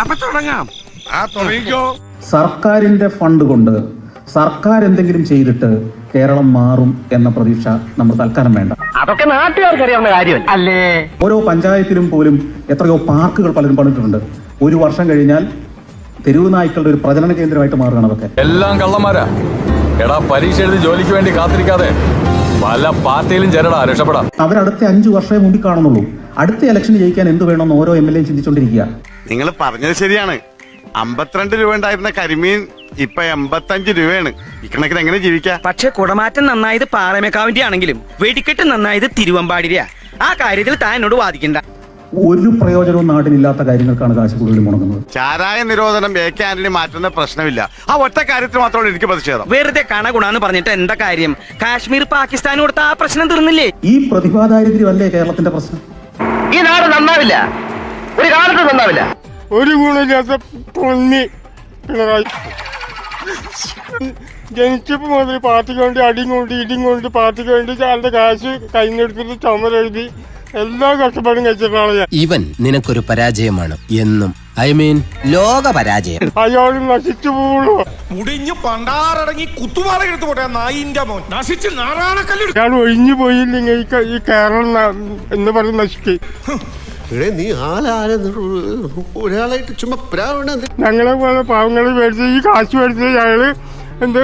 അപ്പൊ തുടങ്ങാം. ആ തുടങ്ങിക്കോ. സർക്കാരിന്റെ ഫണ്ട് കൊണ്ട് സർക്കാർ എന്തെങ്കിലും ചെയ്തിട്ട് കേരളം മാറും എന്ന പ്രതീക്ഷ നമ്മൾ തൽക്കാലം വേണ്ട. അതൊക്കെ നാട്ടുകാർക്ക് അറിയാവുന്ന കാര്യം അല്ലേ? ഓരോ പഞ്ചായത്തിലും പോലും എത്രയോ പാർക്കുകൾ പലരും പണിട്ടുണ്ട് ഒരു വർഷം കഴിഞ്ഞാൽ തെരുവ് നായ്ക്കളുടെ ഒരു പ്രചരണ കേന്ദ്രമായിട്ട് മാറുകയാണ് അതൊക്കെ. എല്ലാം കള്ളന്മാരാ. എടാ പരീക്ഷ എഴുതി ജോലിക്ക് വേണ്ടി കാത്തിരിക്കാതെ. പല പാർട്ടിയിലും ചേരടാ രക്ഷപ്പെടാം. അവരടുത്ത അഞ്ചു വർഷമേ മുമ്പിൽ കാണുന്നുള്ളൂ. അടുത്ത ഇലക്ഷൻ ജയിക്കാൻ എന്ത് വേണമെന്ന് ഓരോ എം എൽ എയും ചിന്തിച്ചോണ്ടിരിക്കുക. നിങ്ങൾ പറഞ്ഞത് ശരിയാണ്. അമ്പത്തിരണ്ട് രൂപ ഉണ്ടായിരുന്ന കരിമീൻ ഇപ്പൊ എൺപത്തഞ്ച് രൂപയാണ്. ഇക്കണക്കിന് എങ്ങനെ ജീവിക്കാം? പക്ഷെ കുടമാറ്റം നന്നായത് പാറമേക്കാവിന്റെ ആണെങ്കിലും വെടിക്കെട്ട് നന്നായത് തിരുവമ്പാടിരിയാ ആ കാര്യത്തിൽ താൻ എന്നോട് വാദിക്കണ്ട. ഒരു പ്രയോജനവും നാടിനില്ലാത്ത കാര്യങ്ങൾക്കാണ് കാശ് കൂടുതൽ മുടങ്ങുന്നത്. ചാരായ നിരോധനം എ കെ ആന്റണി മാറ്റുന്ന പ്രശ്നമില്ല. ആ ഒറ്റ കാര്യത്തിൽ മാത്രമാണ് എനിക്ക് പ്രതിഷേധം. വെറുതെ കണ ഗുണാന്ന് പറഞ്ഞിട്ട് എന്താ കാര്യം? കാശ്മീർ പാകിസ്ഥാൻ കൊടുത്ത ആ പ്രശ്നം തീർന്നില്ലേ? ഈ പ്രതിഭാദാരിദ്ര്യമല്ലേ കേരളത്തിന്റെ പ്രശ്നം? ഈ നാട് നന്നാവില്ല. ഒരു കാലത്ത് നന്നാവില്ല. ഒരു ഗുണമില്ലാത്ത പൊന്നി പിണറായി. ജനിച്ചപ്പോ മുതൽ പാർട്ടിക്ക് വേണ്ടി അടിയും കൊണ്ട് ഇടിയും കൊണ്ട് പാർട്ടിക്ക് വേണ്ടി അതിന്റെ കാശ് കൈന്നെടുത്തിട്ട് ചുമരെഴുതി എല്ലാ കഷ്ടപ്പാടും കഴിച്ചിട്ടാണ് ഞാൻ. ഇവൻ നിനക്കൊരു പരാജയമാണ് എന്നും ഐ മീൻ ലോക പരാജയം നശിച്ചു പോകുള്ളൂ മുടിഞ്ഞു പണ്ടാറടങ്ങി കുത്തുപാറ എടുത്തു പോട്ടെ നായിന്റെ മോൻ. നശിച്ച് നാറാണക്കല്ല് അയാൾ ഒഴിഞ്ഞു പോയില്ലെങ്കിൽ ഈ കേരളം എന്ന് പറഞ്ഞ് നശിക്കും. നീ ആലാര ഒരാളായിട്ട് ചുമ്മാ പ്രാവണ ഞങ്ങളെ പോലെ പാവങ്ങളെ മേടിച്ച് ഈ കാശ് മേടിച്ച് ഞങ്ങൾ എന്ത്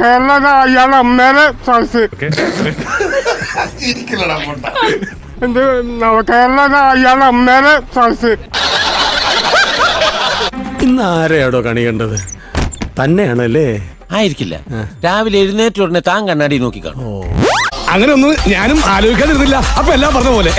കേരള അയാളുടെ അമ്മേനെ സദസ് എന്ത് കേരള അയാളുടെ അമ്മേനെ സദസ് ഇന്ന് ആരെയാടോ കണി കണ്ടത്? തന്നെയാണല്ലേ? ആയിരിക്കില്ല. രാവിലെ എഴുന്നേറ്റ ഉടനെ താൻ കണ്ണാടി നോക്കി കാണും. അങ്ങനെ ഒന്നും ഞാനും ആലോചിക്കാതിരുന്നില്ല. അപ്പൊ എല്ലാം പറഞ്ഞ പോലെ